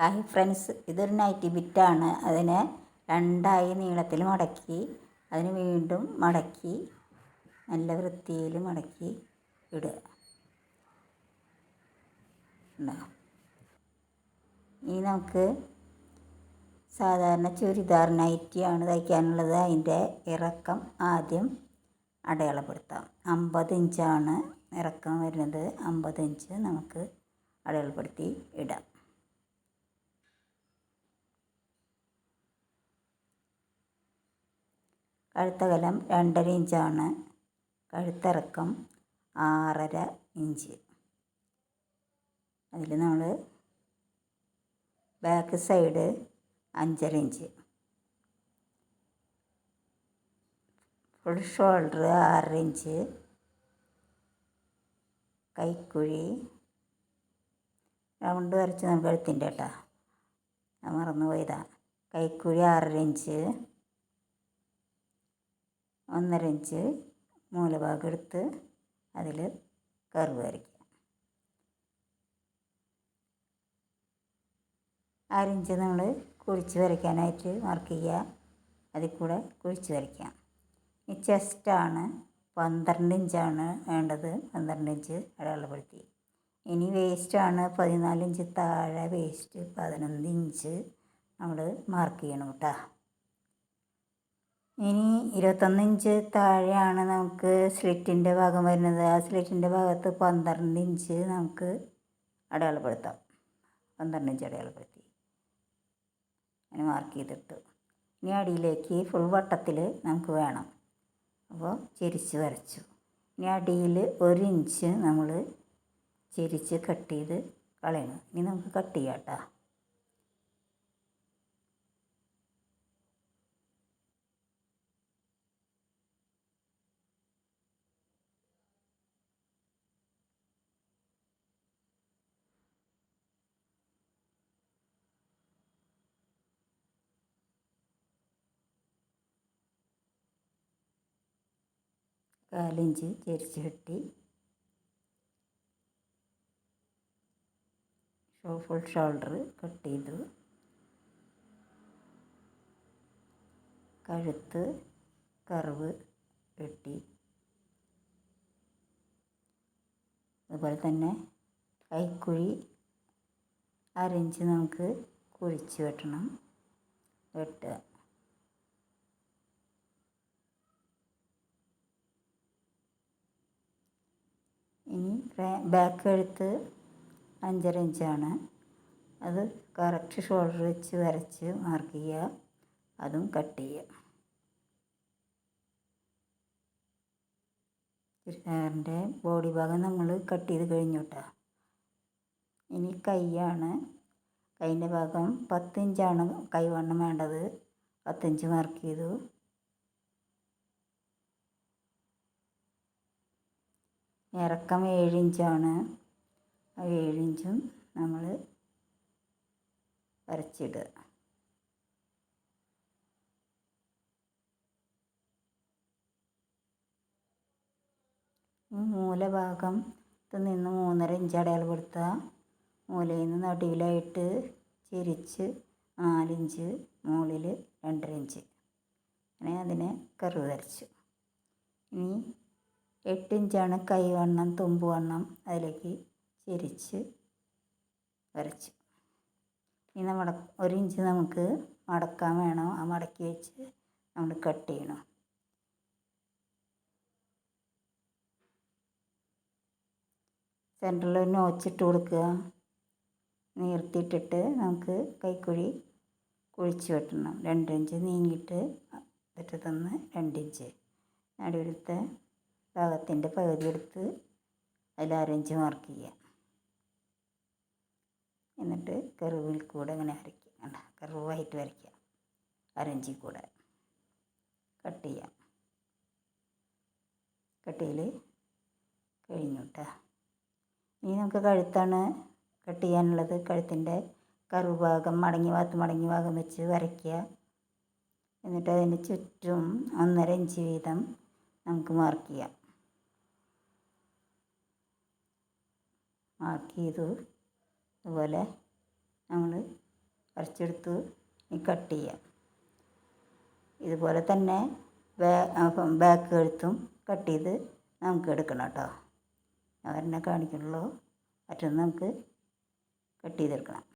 Hi friends ഇതൊരു nighty ബിറ്റാണ് അതിനെ രണ്ടായി നീളത്തിൽ മടക്കി അതിന് വീണ്ടും മടക്കി നല്ല വൃത്തിയിൽ മടക്കി ഇടുക. ഇനി നമുക്ക് സാധാരണ ചുരിദാർ നൈറ്റിയാണ് തയ്ക്കാനുള്ളത്. അതിന്റെ ഇറക്കം ആദ്യം അടയാളപ്പെടുത്താം. അമ്പത് ഇഞ്ചാണ് ഇറക്കം വരുന്നത്. അമ്പത് ഇഞ്ച് നമുക്ക് അടയാളപ്പെടുത്തി ഇടാം. കഴുത്തകലം രണ്ടര ഇഞ്ചാണ്. കഴുത്തിറക്കം ആറര ഇഞ്ച്. അതിൽ നമ്മൾ ബാക്ക് സൈഡ് അഞ്ചര ഇഞ്ച്. ഫുൾ ഷോൾഡർ ആറര ഇഞ്ച്. കൈക്കുഴി റൗണ്ട് വരച്ച് നമുക്ക് എടുത്തിന്റെ കേട്ടോ. ഞാൻ മറന്നു കൈക്കുഴി ആറര ഇഞ്ച്. ഒന്നര ഇഞ്ച് മൂലഭാഗം എടുത്ത് അതിൽ കർവ് വരയ്ക്കുക. അരഞ്ച് നമ്മൾ കുഴിച്ച് വരയ്ക്കാനായിട്ട് മാർക്ക് ചെയ്യുക. അതിൽ കൂടെ കുഴിച്ച് വരയ്ക്കാം ഈ ചെസ്റ്റാണ് പന്ത്രണ്ട് ഇഞ്ചാണ് വേണ്ടത്. പന്ത്രണ്ട് ഇഞ്ച് അടയാളപ്പെടുത്തി. ഇനി വേസ്റ്റാണ് പതിനാല് ഇഞ്ച്. താഴെ വേസ്റ്റ് പതിനൊന്ന് ഇഞ്ച് നമ്മൾ മാർക്ക് ചെയ്യണം കേട്ടോ. ഇനി ഇരുപത്തൊന്ന് ഇഞ്ച് താഴെയാണ് നമുക്ക് സ്ലിറ്റിന്റെ ഭാഗം വരുന്നത്. ആ സ്ലിറ്റിന്റെ ഭാഗത്ത് പന്ത്രണ്ട് ഇഞ്ച് നമുക്ക് അടയാളപ്പെടുത്താം. പന്ത്രണ്ട് ഇഞ്ച് അടയാളപ്പെടുത്തി. അങ്ങനെ മാർക്ക് ചെയ്തിട്ട്. ഇനി അടിയിലേക്ക് ഫുൾ വട്ടത്തിൽ നമുക്ക് വേണം. അപ്പോൾ ചെരിച്ച് വരച്ചു. ഇനി അടിയിൽ ഒരു ഇഞ്ച് നമ്മൾ ചെരിച്ച് കട്ട് ചെയ്ത് കളയണം. ഇനി നമുക്ക് കട്ട് ചെയ്യാം കേട്ടോ. കാലിഞ്ച് ചെരിച്ച് കെട്ടി ഫുൾ ഷോൾഡർ കട്ട് ചെയ്തു. കഴുത്ത് കറവ് വെട്ടി. അതുപോലെ തന്നെ കൈക്കുഴി അരഞ്ച് നമുക്ക് കുഴിച്ച് വെട്ടണം. വെട്ടുക. ഇനി ബാക്ക് കഴുത്ത് അഞ്ചര ഇഞ്ചാണ്. അത് കറക്റ്റ് ഷോൾഡർ വെച്ച് വരച്ച് മാർക്ക് ചെയ്യുക. അതും കട്ട് ചെയ്യുക. ചുരിദാറിന്റെ ബോഡി ഭാഗം നമ്മൾ കട്ട് ചെയ്ത് കഴിഞ്ഞു കേട്ടോ ഇനി കൈയാണ്. കൈന്റെ ഭാഗം പത്ത് ഇഞ്ചാണ് കൈവണ്ണം വേണ്ടത്. പത്തിഞ്ച് മാർക്ക് ചെയ്തു. ഇറക്കം ഏഴ് ഇഞ്ചാണ് ആ ഏഴ് ഇഞ്ചും നമ്മൾ വരച്ചിടുക. മൂലഭാഗത്ത് നിന്ന് മൂന്നര ഇഞ്ച് അടയാളപ്പെടുത്തുക. മൂലയിൽ നിന്ന് നടുവിലായിട്ട് ചിരിച്ച് നാലിഞ്ച് മുകളിൽ രണ്ടര ഇഞ്ച് അങ്ങനെ അതിനെ കറി വരച്ചു. ഇനി എട്ട് ഇഞ്ചാണ് കൈവണ്ണം തുമ്പ് വണ്ണം അതിലേക്ക് ചെരിച്ച് വരച്ചു. ഇനി നമ്മൾ ഒരു ഇഞ്ച് നമുക്ക് മടക്കാൻ വേണം. ആ മടക്കി വെച്ച് നമ്മൾ കട്ട് ചെയ്യണം. സെന്ററിൽ നോച്ചിട്ട് കൊടുക്കുക. നീർത്തിയിട്ടിട്ട് നമുക്ക് കൈക്കുഴി കുഴിച്ച് വെട്ടണം. രണ്ടിഞ്ച് നീങ്ങിയിട്ട് അറ്റത്തുനിന്ന് തന്ന് ഇഞ്ച് നടുവിലത്തെ ഭാഗത്തിന്റെ പകുതി എടുത്ത് അതിൽ അരഞ്ച് മാർക്ക് ചെയ്യുക. എന്നിട്ട് കറിവിൽ കൂടെ ഇങ്ങനെ വരയ്ക്കുക കണ്ട കറിവായിട്ട് വരയ്ക്കുക. അരഞ്ചിൽ കൂടെ കട്ട് ചെയ്യാം കട്ടിയിൽ കഴിഞ്ഞു കേട്ടോ ഇനി നമുക്ക് കഴുത്താണ് കട്ട് ചെയ്യാനുള്ളത്. കഴുത്തിന്റെ കറുവ് ഭാഗം മടങ്ങി ഭാഗത്ത് മടങ്ങി ഭാഗം വെച്ച് വരയ്ക്കുക. എന്നിട്ട് അതിന് ചുറ്റും ഒന്നര ഇഞ്ച് വീതം നമുക്ക് മാർക്ക് ചെയ്യാം. മാർക്ക് ചെയ്തു അതുപോലെ നമ്മൾ വരച്ചെടുത്തു കട്ട് ചെയ്യാം. ഇതുപോലെ തന്നെ ബാക്ക് എഴുത്തും കട്ട് ചെയ്ത് നമുക്ക് എടുക്കണം കേട്ടോ. ഞാൻ ഒരെണ്ണം കാണിക്കുന്നുള്ളൂ. മറ്റൊന്ന് നമുക്ക് കട്ട് ചെയ്തെടുക്കണം.